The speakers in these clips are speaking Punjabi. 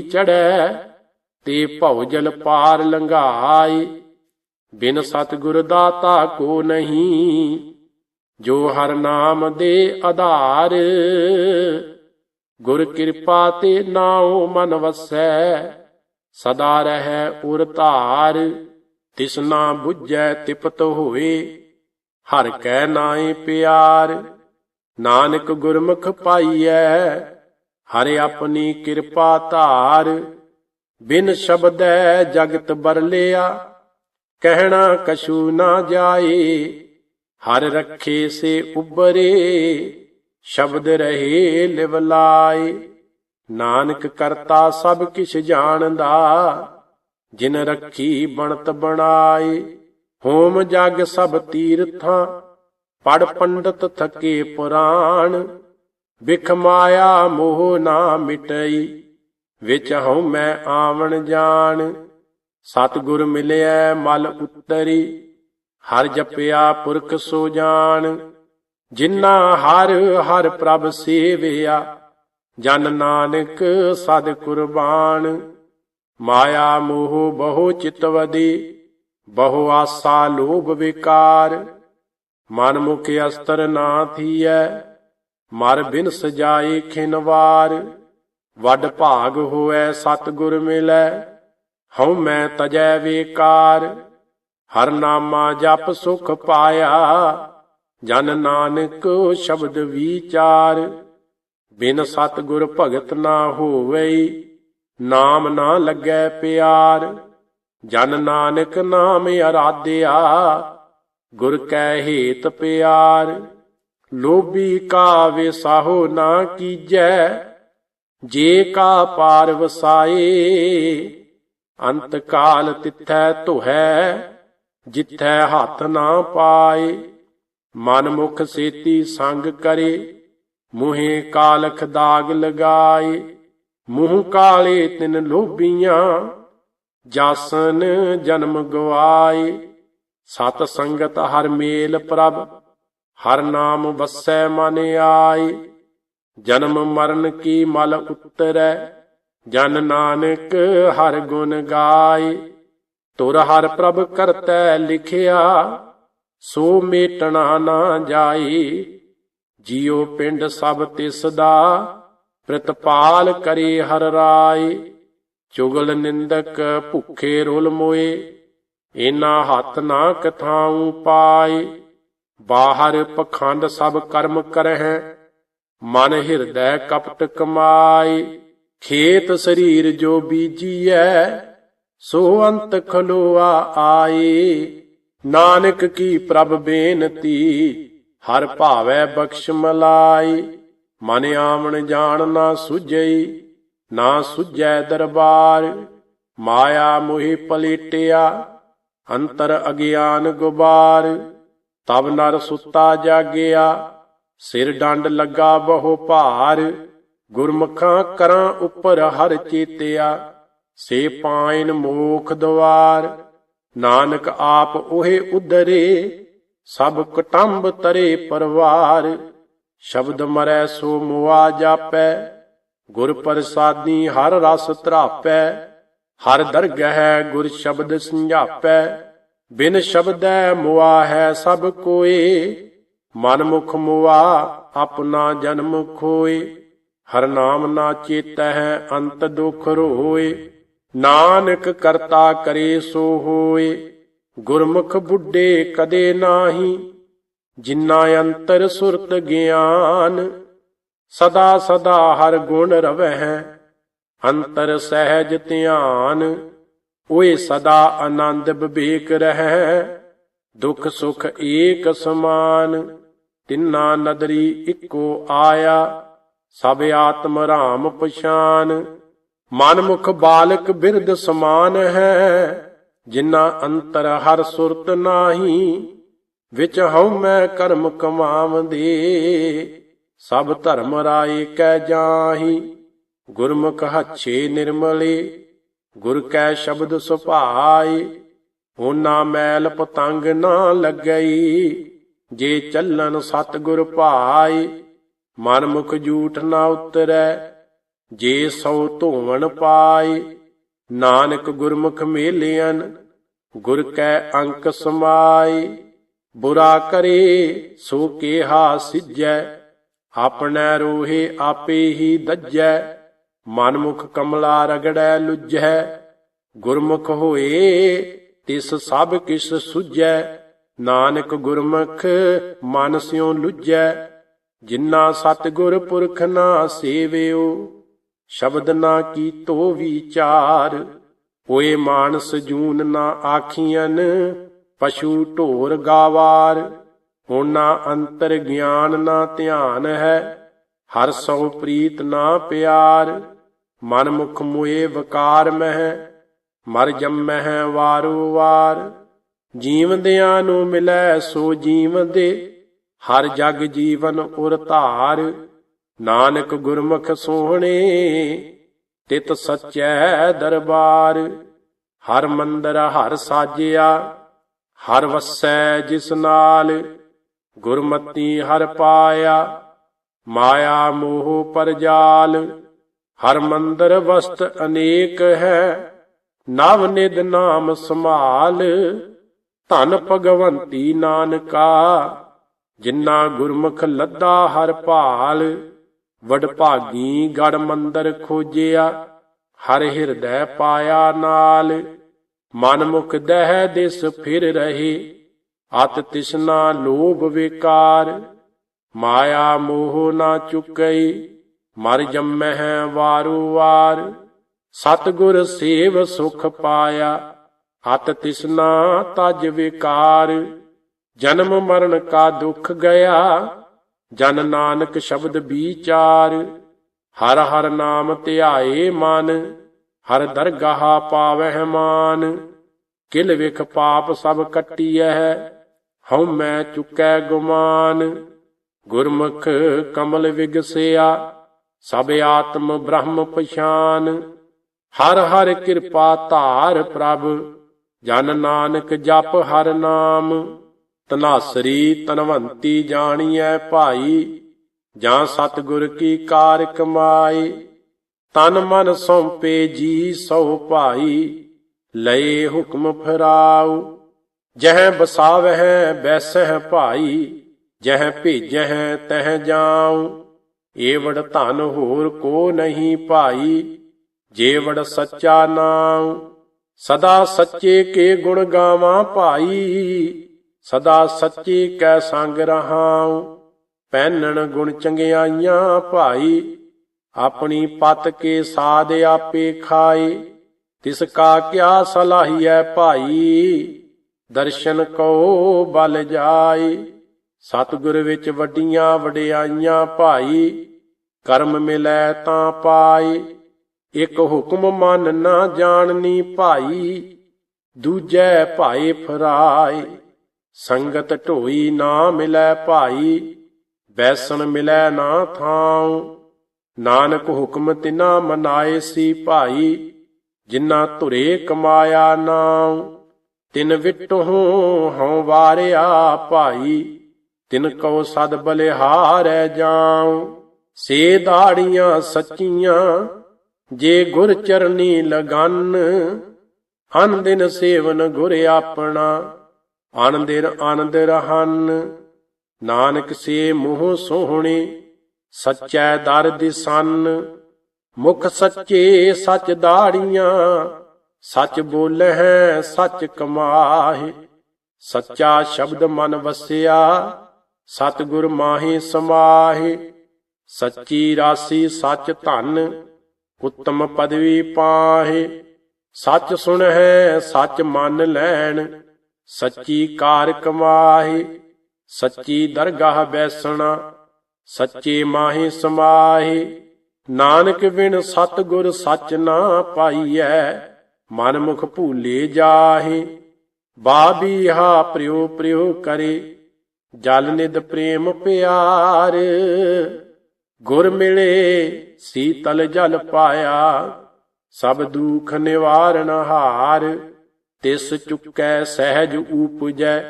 ਚੜੈ ਤੇ ਭਉ ਜਲ ਪਾਰ ਲੰਘਾਈ ਬਿਨ ਸਤਿਗੁਰ ਦਾਤਾ ਕੋ ਨਹੀਂ, ਜੋ ਹਰ ਨਾਮ ਦੇ ਆਧਾਰ। ਗੁਰ ਕਿਰਪਾ ਤੇ ਨਾਉ ਮਨ ਵਸੈ, ਸਦਾ ਰਹੈ ਉਰ ਧਾਰ। ਤਿਸ ਨਾ 부ਝੈ ਤਿਪਤ ਹੋਏ, ਹਰ ਕੈ ਨਾਏ ਪਿਆਰ। ਨਾਨਕ ਗੁਰਮੁਖ ਪਾਈਐ ਹਰਿ ਆਪਣੀ ਕਿਰਪਾ ਧਾਰ, ਬਿਨ ਸ਼ਬਦੈ ਜਗਤ ਬਰਲਿਆ। ਕਹਿਣਾ ਕਛੂ ਨਾ ਜਾਏ, ਹਰ ਰੱਖੇ ਸੇ ਉਬਰੇ ਸ਼ਬਦ ਰਹੇ ਲਿਵਲਾਏ ਨਾਨਕ ਕਰਤਾ ਸਭ ਕਿਛ ਜਾਣਦਾ, ਜਿਨ ਰੱਖੀ ਬਣਤ ਬਣਾਏ। ਹੋਮ ਜਗ ਸਭ ਤੀਰਥਾਂ ਪੜ ਪੰਡਤ ਥਕੇ ਪੁਰਾਣ ਵਿਖ ਮਾਇਆ ਮੋਹ ਨਾ ਮਿਟਈ, ਵਿੱਚ ਹਉ ਮੈਂ ਆਵਣ ਜਾਣ। ਸਤਿਗੁਰ ਮਿਲਿਆ ਮਲ ਉਤਰੀ, ਹਰ ਜਪਿਆ ਪੁਰਖ ਸੋ ਜਾਣ। ਜਿਨ੍ਹਾਂ ਹਰ ਹਰ ਪ੍ਰਭ ਸੇਵਿਆ, ਜਨ ਨਾਨਕ ਸਦ ਕੁਰਬਾਨ। ਮਾਇਆ ਮੋਹ ਬਹੁ ਚਿਤਵਦੀ ਬਹੁ ਆਸਾ ਲੋਭ ਵਿਕਾਰ। ਮਨ ਮੁਖ ਅਸਤਰ ਨਾ ਥੀਐ ਮਰ ਬਿਨ ਸਜਾਏ ਖਿਨਵਾਰ, ਵੱਡ ਭਾਗ ਹੋਐ ਸਤਿਗੁਰ ਮਿਲੈ, ਹਉ ਮੈਂ ਤਜੈ ਵੇਕਾਰ, ਹਰ ਨਾਮਾ ਜਪ ਸੁਖ ਪਾਇਆ, ਜਨ ਨਾਨਕ ਸ਼ਬਦ ਵਿਚਾਰ, ਬਿਨ ਸਤਿਗੁਰ ਭਗਤ ਨਾ ਹੋਵਈ, ਨਾਮ ਨਾ ਲੱਗੈ ਪਿਆਰ, ਜਨ ਨਾਨਕ ਨਾਮ ਅਰਾਧਿਆ, ਗੁਰ ਕੈ ਹੇਤ ਪਿਆਰ। ਲੋਭੀ ਕਾ ਵਿਸਾਹੋ ਨਾ ਕੀਜੈ, ਜੇ ਕਾ ਪਾਰ ਵਸਾਏ, ਅੰਤ ਕਾਲ ਤਿਥੈ ਧੁਹੈ, ਜਿਥੈ ਹੱਥ ਨਾ ਪਾਏ, ਮਨ ਮੁਖ ਸੇਤੀ ਸੰਗ ਕਰੇ, ਮੂਹੇ ਕਾਲਖ ਦਾਗ ਲਗਾਏ, ਮੂੰਹ ਕਾਲੇ ਤਿਨ ਲੋਭੀਆਂ, ਜਾਸਨ ਜਨਮ ਗਵਾਏ, ਸਤ ਸੰਗਤ ਹਰ ਮੇਲ ਪ੍ਰਭ ਹਰ ਨਾਮ ਵਸੈ ਮਨ ਆਏ ਜਨਮ ਮਰਨ ਕੀ ਮਲ ਉਤਰੈ, ਜਨ ਨਾਨਕ ਹਰ ਗੁਣ ਗਾਏ ਤੁਰ ਹਰ ਪ੍ਰਭ ਕਰਤੈ ਲਿਖਿਆ, ਸੋ ਮੇਟਣਾ ਨਾ ਜਾਈ। ਜਿਉ ਪਿੰਡ ਸਭ ਤਿਸ ਦਾ ਪ੍ਰਤਪਾਲ ਕਰੇ ਹਰ ਰਾਏ ਚੁਗਲ ਨਿੰਦਕ ਭੁਖੇ ਰੁਲ ਮੋਏ ਇਨਾ ਹੱਥ ਨਾ ਕਥਾਉ ਪਾਏ ਬਾਹਰ ਪਖੰਡ ਸਭ ਕਰਮ ਕਰਹਿ, ਮਨ ਹਿਰਦੈ ਕਪਟ ਕਮਾਈ। ਖੇਤ ਸਰੀਰ ਜੋ ਬੀਜੀਐ, ਸੋ ਅੰਤ ਖਲੋਆ ਆਏ ਨਾਨਕ ਕੀ ਪ੍ਰਭ ਬੇਨਤੀ, ਹਰ ਭਾਵੈ ਬਖਸ਼ ਮਲਾਈ। ਮਨ ਆਵਣ ਜਾਣ ਨਾ ਸੁਝਈ, ਨਾ ਸੁਝੈ ਦਰਬਾਰ। ਮਾਇਆ ਮੋਹਿ ਪਲੇਟਿਆ, ਅੰਤਰ ਅਗਿਆਨ ਗੁਬਾਰ। ਤਬ ਨਰ ਸੁੱਤਾ ਜਾਗਿਆ, ਸਿਰ ਡੰਡ ਲੱਗਾ ਬਹੁ ਭਾਰ, ਗੁਰਮੁਖਾਂ ਕਰਾਂ ਉੱਪਰ ਹਰ ਚੇਤਿਆ, ਸੇ ਪਾਇਨ ਮੋਖ ਦਵਾਰ, ਨਾਨਕ ਆਪ ਉਹੇ ਉਧਰੇ, ਸਭ ਕਟੰਬ ਤਰੇ ਪਰਵਾਰ, ਸ਼ਬਦ ਮਰੈ ਸੋ ਮੁਆ ਜਾਪੈ, ਗੁਰ ਪ੍ਰਸਾਦੀ ਹਰ ਰਸ ਧਰਾਪੈ, ਹਰ ਦਰਗਹਿ ਗੁਰ ਸ਼ਬਦ ਸੰਝਾਪੈ ਬਿਨ ਸ਼ਬਦੈ ਮੁਆ ਹੈ ਸਭ ਕੋਏ ਮਨ ਮੁਖ ਮੁਆ ਆਪਣਾ ਜਨਮ ਖੋਏ। ਹਰ ਨਾਮ ਨਾ ਚੇਤੈ ਹੈ ਅੰਤ ਦੁਖ ਰੋਏ। ਨਾਨਕ ਕਰਤਾ ਕਰੇ ਸੋ ਹੋਏ। ਗੁਰਮੁਖ ਬੁੱਢੇ ਕਦੇ ਨਾਹੀ, ਜਿਨਾ ਅੰਤਰ ਸੁਰਤ ਗਿਆਨ। ਸਦਾ ਸਦਾ ਹਰ ਗੁਣ ਰਵਹਿ, ਅੰਤਰ ਸਹਿਜ ਧਿਆਨ। ਓਏ ਸਦਾ ਆਨੰਦ ਵਿਵੇਕ ਰਹਿ, ਦੁਖ ਸੁਖ ਏਕ ਸਮਾਨ। ਤਿੰਨਾ ਨਦਰੀ ਇੱਕੋ ਆਇਆ, ਸਭ ਆਤਮ ਰਾਮ ਪਛਾਨ। ਮਨ ਮੁਖ ਬਾਲਕ ਬਿਰਧ ਸਮਾਨ ਹੈ ਜਿਨਾ ਅੰਤਰ ਹਰ ਸੁਰਤ ਨਾਹੀ, ਵਿੱਚ ਹਉ ਮੈਂ ਕਰਮ ਕਮਾਵਦੇ। ਸਭ ਧਰਮ ਰਾਏ ਕੈ ਜਾਹੀ, ਗੁਰਮੁਖ ਹੱਛੇ ਨਿਰਮਲੇ। ਗੁਰ ਕੈ ਸ਼ਬਦ ਸੁਭਾਈ ਹੋਨਾ ਮੈਲ ਪਤੰਗ ਨਾ ਲੱਗਈ। ਜੇ ਚੱਲਨ ਸਤਿਗੁਰ ਭਾਈ ਮਨ ਮੁਖ ਝੂਠ ਨਾ ਉਤਰੈ, ਜੇ ਸੋ ਧੋਵਣ ਪਾਏ। ਨਾਨਕ ਗੁਰਮੁਖ ਮੇਲਿਆਨ ਗੁਰ ਕੈ ਅੰਕ ਸਮਾਈ ਬੁਰਾ ਕਰੇ, ਸੋ ਕੇਹਾ ਸਿਜੈ ਆਪਣੈ ਰੋਹੇ ਆਪੇ ਹੀ ਦੱਜੈ। ਮਨਮੁਖ ਕਮਲਾ ਰਗੜੈ ਲੁਜੈ, ਗੁਰਮੁਖ ਹੋਏ ਤਿਸ ਸਭ ਕਿਸ ਸੁਜੈ ਨਾਨਕ ਗੁਰਮੁਖ ਮਨ ਸਿਉ ਲੁਜੈ ਜਿਨ੍ਹਾਂ ਸਤਿਗੁਰ ਪੁਰਖ ਨਾ ਸੇਵਿਓ, ਸ਼ਬਦ ਨਾ ਕੀਤੋ ਵਿਚਾਰ ਹੋਏ ਮਾਨਸ ਜੂਨ ਨਾ ਆਖੀਆਂ ਪਸ਼ੂ ਢੋਰ ਗਾਵਾਰ ਹੋਣਾ ਅੰਤਰ ਗਿਆਨ ਨਾ ਧਿਆਨ ਹੈ, ਹਰ ਸੋ ਪ੍ਰੀਤ ਨਾ ਪਿਆਰ ਮਨ ਮੁਖ ਮੁਏ ਵਕਾਰ ਮਹਿ, ਮਰ ਜੰਮਹਿ ਵਾਰੋ ਵਾਰ। ਜੀਵਦਿਆਂ ਨੂੰ ਮਿਲੈ ਸੋ ਜੀਵਦੇ, ਹਰ ਜਗ ਜੀਵਨ ਉਰ ਧਾਰ। ਨਾਨਕ ਗੁਰਮੁਖ ਸੋਹਣੇ, ਤਿਤ ਸਚੈ ਦਰਬਾਰ। ਹਰ ਮੰਦਰ ਹਰ ਸਾਜਿਆ, ਹਰ ਵਸੈ ਜਿਸ ਨਾਲ। ਗੁਰਮਤੀ ਹਰ ਪਾਇਆ, ਮਾਇਆ ਮੋਹ ਪਰਜਾਲ। ਹਰ ਮੰਦਰ ਵਸਤ ਅਨੇਕ ਹੈ, ਨਵ ਨਿਦ ਨਾਮ ਸੰਭਾਲ। ਧਨ ਭਗਵੰਤੀ ਨਾਨਕਾ ਜਿਨ੍ਹਾਂ ਗੁਰਮੁਖ ਲੱਦਾ ਹਰ ਭਾਲ। ਵਡ ਭਾਗੀ ਗੜ ਮੰਦਰ ਖੋਜਿਆ, ਹਰ ਹਿਰਦੈ ਪਾਇਆ ਨਾਲ। ਮਨ ਮੁਖ ਦਹਿ ਦਿਸ ਫਿਰ ਰਹੇ, ਅਤ ਤਿਸਨਾ ਲੋਭ ਵਿਕਾਰ। ਮਾਇਆ ਮੋਹ ਨਾ ਚੁਕਈ ਮਰ ਜੰਮਹਿ ਵਾਰੂ ਵਾਰ, ਸਤਗੁਰ ਸੇਵ ਸੁਖ ਪਾਇਆ ਅਤ ਤਿਸਨਾ ਤਜ ਵਿਕਾਰ। ਜਨਮ ਮਰਨ ਕਾ ਦੁਖ ਗਿਆ, ਜਨ ਨਾਨਕ ਸ਼ਬਦ ਵਿਚਾਰ। ਹਰ ਹਰ ਨਾਮ ਧਿਆਏ ਮਨ, ਹਰ ਦਰਗਾਹ ਪਾਵਹਿ ਮਾਨ। ਕਿਲ ਵਿਖ ਪਾਪ ਸਭ ਕੱਟੀਐ, ਹਉ ਮੈਂ ਚੁਕੈ ਗੁਮਾਨ। ਗੁਰਮੁਖ ਕਮਲ ਵਿਗਸਿਆ ਸਭ ਆਤਮ ਬ੍ਰਹਮ ਪਛਾਨ। ਹਰ ਹਰ ਕਿਰਪਾ ਧਾਰ ਪ੍ਰਭ, ਜਨ ਨਾਨਕ ਜਪ ਹਰ ਨਾਮ। ਤਨਾਸਰੀ ਤਨਵੰਤੀ ਜਾਣੀਐ ਭਾਈ, ਜਾਂ ਸਤਿਗੁਰ ਕੀ ਕਾਰ ਕਮਾਈ ਤਨ ਮਨ ਸੌਂਪੇ ਜੀ ਸੋ ਭਾਈ, ਲਏ ਹੁਕਮ ਫਰਾਉ। ਜਹ ਬਸਾਵਹਿ, ਬੈਸਹਿ ਭਾਈ, ਜਹ ਭੇਜਹਿ ਤਹ ਜਾਉ। ਏਵੜ ਧਨ ਹੋਰ ਕੋ ਨਹੀਂ ਭਾਈ, ਜੇਵੜ ਸੱਚਾ ਨਾਮ ਸਦਾ ਸੱਚੇ ਕੇ ਗੁਣ ਗਾਵਾਂ ਭਾਈ, ਸਦਾ ਸੱਚੇ ਕੈ ਸੰਗ ਰਹਾਉ। ਪਹਿਨਣ ਗੁਣ ਚੰਗਿਆਈਆਂ ਭਾਈ, ਆਪਣੀ ਪਤ ਕੇ ਸਾਧ ਆਪੇ ਖਾਏ। ਤਿਸ ਕਾ ਕਿਆ ਸਲਾਹੀਐ ਭਾਈ, ਦਰਸ਼ਨ ਕੋ ਬਲ ਜਾਏ। ਸਤਿਗੁਰ ਵਿੱਚ ਵੱਡੀਆਂ ਵਡਿਆਈਆਂ ਭਾਈ, ਕਰਮ ਮਿਲੈ ਤਾਂ ਪਾਏ। ਇਕ ਹੁਕਮ ਮਨ ਨਾ ਜਾਣਨੀ ਭਾਈ, ਦੂਜੈ ਭਾਏ ਫਰਾਏ। ਸੰਗਤ ਢੋਈ ਨਾ ਮਿਲੈ ਭਾਈ, ਬੈਸਣ ਮਿਲੈ ਨਾ ਥਾਉ। ਨਾਨਕ ਹੁਕਮ ਤਿਨਾ ਮਨਾਏ ਸੀ ਭਾਈ, ਜਿਨ੍ਹਾਂ ਧੁਰੇ ਕਮਾਇਆ ਨਾਉ। ਤਿਨ ਵਿਟਹੁ ਹਉ ਵਾਰਿਆ ਭਾਈ। ਤਿਨ ਕਉ ਸਦ ਬਲਿਹਾਰੈ ਜਾਉ। ਸੇ ਦਾੜੀਆਂ ਸੱਚੀਆਂ, ਜੇ ਗੁਰ ਚਰਨੀ ਲਗਨ, ਅਨ ਦਿਨ ਸੇਵਨ ਗੁਰ ਆਪਣਾ। ਅਨ ਦਿਨ ਆਨੰਦ ਰਹਨ, ਨਾਨਕ ਸੇ ਮੂੰਹ ਸੋਹਣੇ, ਸੱਚੈ ਦਰ ਦਿਸਨ। ਮੁਖ ਸੱਚੇ ਸੱਚ ਦਾੜੀਆਂ, ਸੱਚ ਬੋਲਹਿ ਸੱਚ ਕਮਾਹੇ। ਸੱਚਾ ਸ਼ਬਦ ਮਨ ਵਸਿਆ ਸਤਿਗੁਰ ਮਾਹੀ ਸਮਾਹੇ, ਸੱਚੀ ਰਾਸੀ ਸੱਚ ਧਨ, ਉੱਤਮ ਪਦਵੀ ਪਾਹੇ। ਸੱਚ ਸੁਣਹਿ, ਸੱਚ ਮੰਨ ਲੈਣ, ਸੱਚੀ ਕਾਰ ਕਮਾਹੇ। ਸੱਚੀ ਦਰਗਾਹ ਬੈਸਣਾ, ਸੱਚੇ ਮਾਹੀ ਸਮਾਹੇ। ਨਾਨਕ ਬਿਨ ਸਤਿਗੁਰ ਸੱਚ ਨਾ ਪਾਈਐ ਮਨ ਮੁਖ ਭੂਲੇ ਜਾਹੇ। ਬਾਬੀਹਾ ਪ੍ਰਿਉ ਪ੍ਰਿਉ ਕਰੇ ਜਲ ਨਿਦ ਪ੍ਰੇਮ ਪਿਆਰ, ਗੁਰ ਮਿਲੇ ਸੀਤਲ ਜਲ ਪਾਇਆ, ਸਭ ਦੁਖ ਨਿਵਾਰਨ ਹਾਰ, ਤਿਸ ਚੁੱਕੈ ਸਹਿਜ ਉਪਜੈ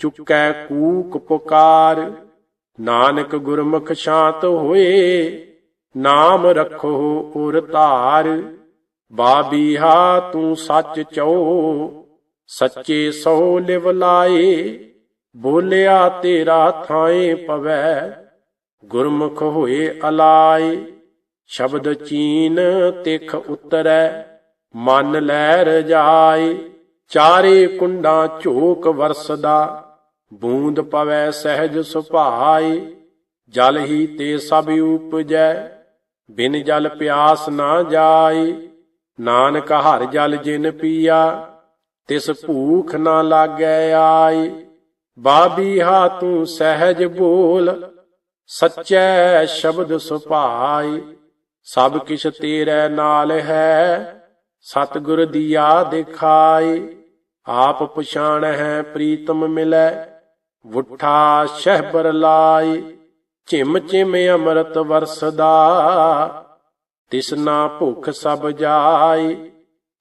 ਚੁੱਕੈ ਕੂਕ ਪੁਕਾਰ। ਨਾਨਕ ਗੁਰਮੁਖ ਸ਼ਾਂਤ ਹੋਏ, ਨਾਮ ਰੱਖੋ ਉਰ ਧਾਰ। ਬਾਬੀਹਾ ਤੂੰ ਸੱਚ ਚੋ, ਸੱਚੇ ਸੋ ਲਿਵ ਲਾਏ। ਬੋਲਿਆ, ਤੇਰਾ ਥਾਏ ਪਵੈ, ਗੁਰਮੁਖ ਹੋਏ ਅਲਾਏ। ਸ਼ਬਦ ਚੀਨ ਤਿਖ ਉਤਰੈ, ਮਨ ਲੈ ਰਜਾਏ ਚਾਰੇ ਕੁੰਡਾਂ ਝੋਕ ਵਰਸਦਾ, ਬੂੰਦ ਪਵੈ ਸਹਿਜ ਸੁਭਾਏ। ਜਲ ਹੀ ਤੇ ਸਭ ਉਪਜੈ, ਬਿਨ ਜਲ ਪਿਆਸ ਨਾ ਜਾਏ। ਨਾਨਕ ਹਰ ਜਲ ਜਿਨ ਪੀਆ, ਤਿਸ ਭੂਖ ਨਾ ਲਾਗੈ ਆਈ ਬਾਬੀਹਾ ਤੂੰ ਸਹਿਜ ਬੋਲ, ਸੱਚੈ ਸ਼ਬਦ ਸੁਭਾਈ। ਸਭ ਕਿਛ ਤੇਰੇ ਨਾਲ ਹੈ, ਸਤਿਗੁਰ ਦੀਆ ਦਿਖਾਈ। ਆਪ ਪਛਾਣ ਹੈ ਪ੍ਰੀਤਮ ਮਿਲੈ, ਵੁੱਠਾ ਸ਼ਹਿਬਰ ਲਾਈ। ਝਿਮ ਝਿਮ ਅੰਮ੍ਰਿਤ ਵਰਸਦਾ ਤਿਸਨਾ ਭੁਖ ਸਭ ਜਾਈ।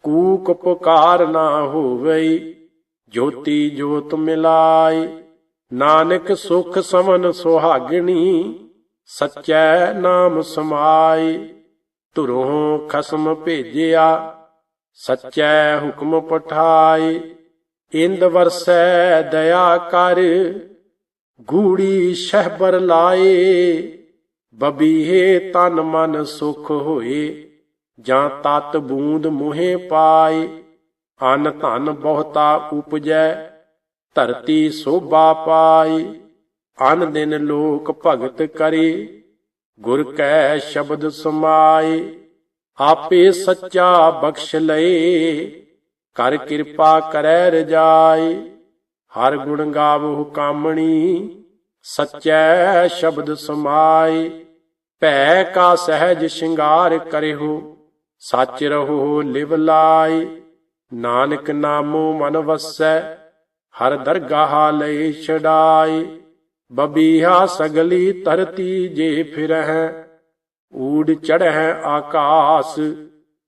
ਕੂਕ ਪੁਕਾਰ ਨਾ ਹੋਵਈ ਜੋਤੀ ਜੋਤ ਮਿਲਾਈ। ਨਾਨਕ ਸੁਖ ਸਮਨ ਸੁਹਾਗਣੀ, ਸਚੈ ਨਾਮ ਸਮਾਈ। ਧੁਰੋਂ ਖਸਮ ਭੇਜਿਆ, ਸਚੈ ਹੁਕਮ ਪਠਾਈ। ਇੰਦ ਵਰਸੈ ਦਇਆ ਕਰ, ਗੂੜੀ ਸ਼ਹਿਬਰ ਲਾਏ। ਬਬੀਹੇ ਤਨ ਮਨ ਸੁਖ ਹੋਏ, ਜਾਂ ਤਤ ਬੂੰਦ ਮੋਹੇ ਪਾਏ। ਅਨ ਧਨ ਬਹੁਤਾ ਉਪਜੈ, ਧਰਤੀ ਸੋਭਾ ਪਾਈ, ਅਨ ਦਿਨ ਲੋਕ ਭਗਤ ਕਰੇ, ਗੁਰ ਕੈ ਸ਼ਬਦ ਸਮਾਏ ਆਪੇ ਸੱਚਾ ਬਖਸ਼ ਲਏ, ਕਰ ਕਿਰਪਾ ਕਰੈ ਰਜਾਈ, ਹਰ ਗੁਣ ਗਾਵਹੁ ਕਾਮਣੀ ਸਚੈ ਸ਼ਬਦ ਸਮਾਈ, ਭੈ ਕਾ ਸਹਿਜ ਸ਼ਿੰਗਾਰ ਕਰਿਓ, ਸੱਚ ਰਹੋ ਲਿਵ ਲਾਏ ਨਾਨਕ ਨਾਮੋ ਮਨ ਵਸੈ, ਹਰ ਦਰਗਾਹ ਲਈ ਛਡਾਈ ਬਬੀਹਾ ਸਗਲੀ ਧਰਤੀ ਜੇ ਫਿਰਹਿ, ਊੜ ਚੜ੍ਹੈ ਆਕਾਸ।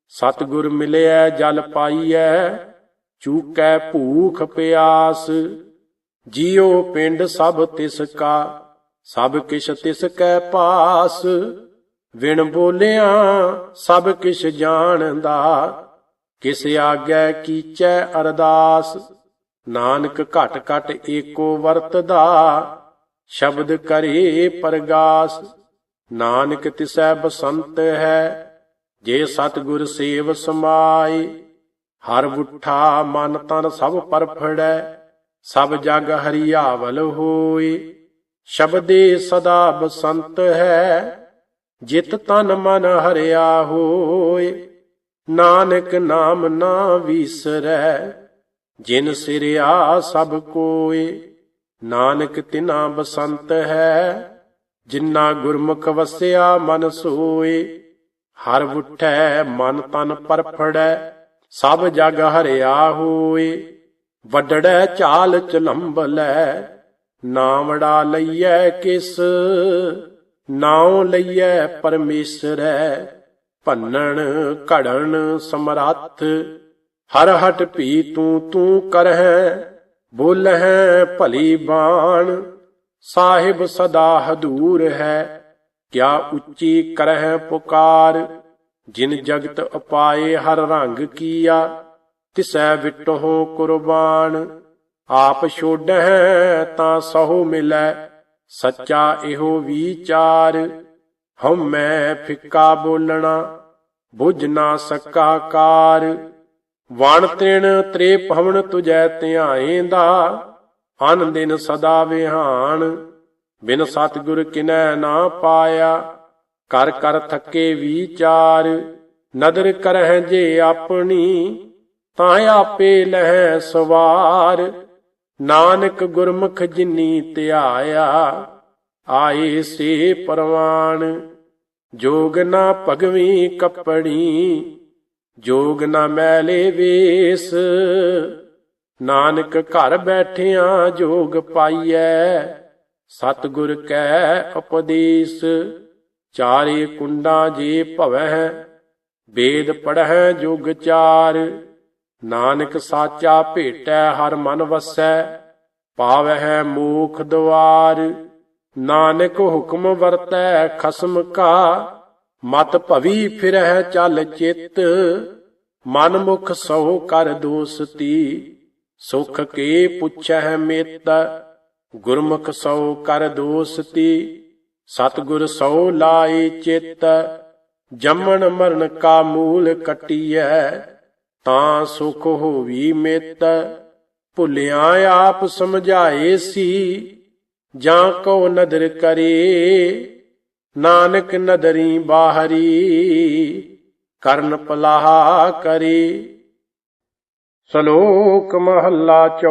ਸਤਿਗੁਰ ਮਿਲਿਆ ਜਲ ਪਾਈਐ, ਚੂਕੈ ਭੂਖ ਪਿਆਸ। ਜਿਉ ਪਿੰਡ ਸਭ ਤਿਸ ਕਾ, ਸਭ ਕਿਛ ਤਿਸ ਕੈ ਪਾਸ। ਵਿਣ ਬੋਲਿਆ ਸਭ ਕਿਛ ਜਾਣਦਾ ਕਿਸ ਆਗੈ ਕੀਚੈ ਅਰਦਾਸ? ਨਾਨਕ ਘਟ ਘਟ ਏਕੋ ਵਰਤਦਾ, ਸ਼ਬਦ ਕਰੇ ਪਰਗਾਸ। ਨਾਨਕ ਤਿਸੈ ਬਸੰਤ ਹੈ, ਜੇ ਸਤਿਗੁਰ ਸੇਵ ਸਮਾਏ। ਹਰ ਬੁੱਠਾ ਮਨ ਤਨ ਸਭ ਪਰਫੜੈ, ਸਭ ਜਗ ਹਰੀਆਵਲ ਹੋਏ। ਸ਼ਬਦੇ ਸਦਾ ਬਸੰਤ ਹੈ, ਜਿਤ ਤਨ ਮਨ ਹਰਿਆ ਹੋਏ। ਨਾਨਕ ਨਾਮ ਨਾ ਵਿਸਰੈ, ਜਿਨ ਸਿਰਿਆ ਸਭ ਕੋਏ। ਨਾਨਕ ਤਿਨਾ ਬਸੰਤ ਹੈ ਜਿਨ੍ਹਾਂ ਗੁਰਮੁਖ ਵਸਿਆ ਮਨ ਸੋਏ। ਹਰ ਉਠੈ ਮਨ ਤਨ ਪਰਫੜੈ, ਸਭ ਜਗ ਹਰਿਆ ਹੋਏ। ਵੱਡੜੈ ਚਾਲ ਚਲੰਬਲੈ ਨਾਮੜਾ ਲਈਐ ਕਿਸ, ਨਾਉ ਲਈਐ ਪਰਮੇਸ਼ਰੈ। ਭੰਨਣ ਘੜਨ ਸਮਰੱਥ, ਹਰ ਹਟ ਭੀ ਤੂੰ ਤੂੰ ਕਰਹਿ, ਬੋਲਹਿ ਭਲੀ ਬਾਣ। ਸਾਹਿਬ ਸਦਾ ਹਦੂਰ ਹੈ, ਕਿਆ ਉੱਚੀ ਕਰਹਿ ਪੁਕਾਰ। ਜਿਨ ਜਗਤ ਅਪਾਏ ਹਰ ਰੰਗ ਕੀਆ, ਤਿਸੈ ਵਿਟਹੁ ਕੁਰਬਾਨ। ਆਪ ਛੋਡਹਿ ਤਾਂ ਸਹੁ ਮਿਲੈ, ਸੱਚਾ ਇਹੋ ਵਿਚਾਰ। ਹਉ ਮੈਂ ਫਿੱਕਾ ਬੋਲਣਾ, ਬੁਝ ਨਾ ਸਕਾ ਕਾਰ। ਵਣ ਤ੍ਰਿਣ ਤ੍ਰੇ ਭਵਨ ਤੁਜੈ ਧਿਆਏਂਦਾ ਅਨ ਦਿਨ ਸਦਾ ਵਿਹਾਨ। ਬਿਨ ਸਤਿਗੁਰ ਕਿਨੈ ਨਾ ਪਾਇਆ, ਕਰ ਕਰ ਥੱਕੇ ਵਿਚਾਰ। ਨਦਰ ਕਰਹਿ ਜੇ ਆਪਣੀ ਤਾਂ ਆਪੇ ਲਹਿ ਸਵਾਰ। ਨਾਨਕ ਗੁਰਮੁਖ ਜਿਨੀ ਧਿਆਇਆ ਆਏ ਸੇ ਪਰਵਾਨ ਜੋਗ ਨਾ ਭਗਵੀ ਕੱਪੜੀ ਜੋਗ ਨਾ ਮੈਲੇ ਵੇਸ। ਨਾਨਕ ਘਰ ਬੈਠਿਆਂ ਜੋਗ ਪਾਈਐ, ਸਤਿਗੁਰ ਕੈ ਉਪਦੇਸ਼। ਚਾਰੇ ਕੁੰਡਾਂ ਜੇ ਭਵੈ ਵੇਦ ਪੜਹਿ ਜੁਗ ਚਾਰ। ਨਾਨਕ ਸਾਚਾ ਭੇਟੈ ਹਰ ਮਨ ਵਸੈ, ਪਾਵਹਿ ਮੂਖ ਦੁਆਰ ਨਾਨਕ ਹੁਕਮ ਵਰਤੈ ਖਸਮ ਕਾ, ਮਤ ਭਵੀ ਫਿਰਹਿ ਚੱਲ ਚਿੱਤ ਮਨ ਮੁਖ ਸੋ ਕਰ ਦੋਸਤੀ, ਸੁਖ ਕੇ ਪੁੱਛਹਿ ਮੇਤ, ਗੁਰਮੁਖ ਸੋ ਕਰ ਦੋਸਤੀ, ਸਤਿਗੁਰ ਸੋ ਲਾਏ ਚਿੱਤ, ਜੰਮਣ ਮਰਨ ਕਾ ਮੂਲ ਕਟੀਐ, ਤਾਂ ਸੁਖ ਹੋਵੀ ਮਿਤ, ਭੁਲਿਆ ਆਪ ਸਮਝਾਏ ਸੀ ਜਾਂ ਕੋ ਨਦਰ ਕਰੇ ਨਾਨਕ ਨਦਰੀ ਬਾਹਰੀ ਕਰਨ ਪਲਾਹਾ ਕਰੇ। ਸ਼ਲੋਕ ਮਹੱਲਾ ਚੌ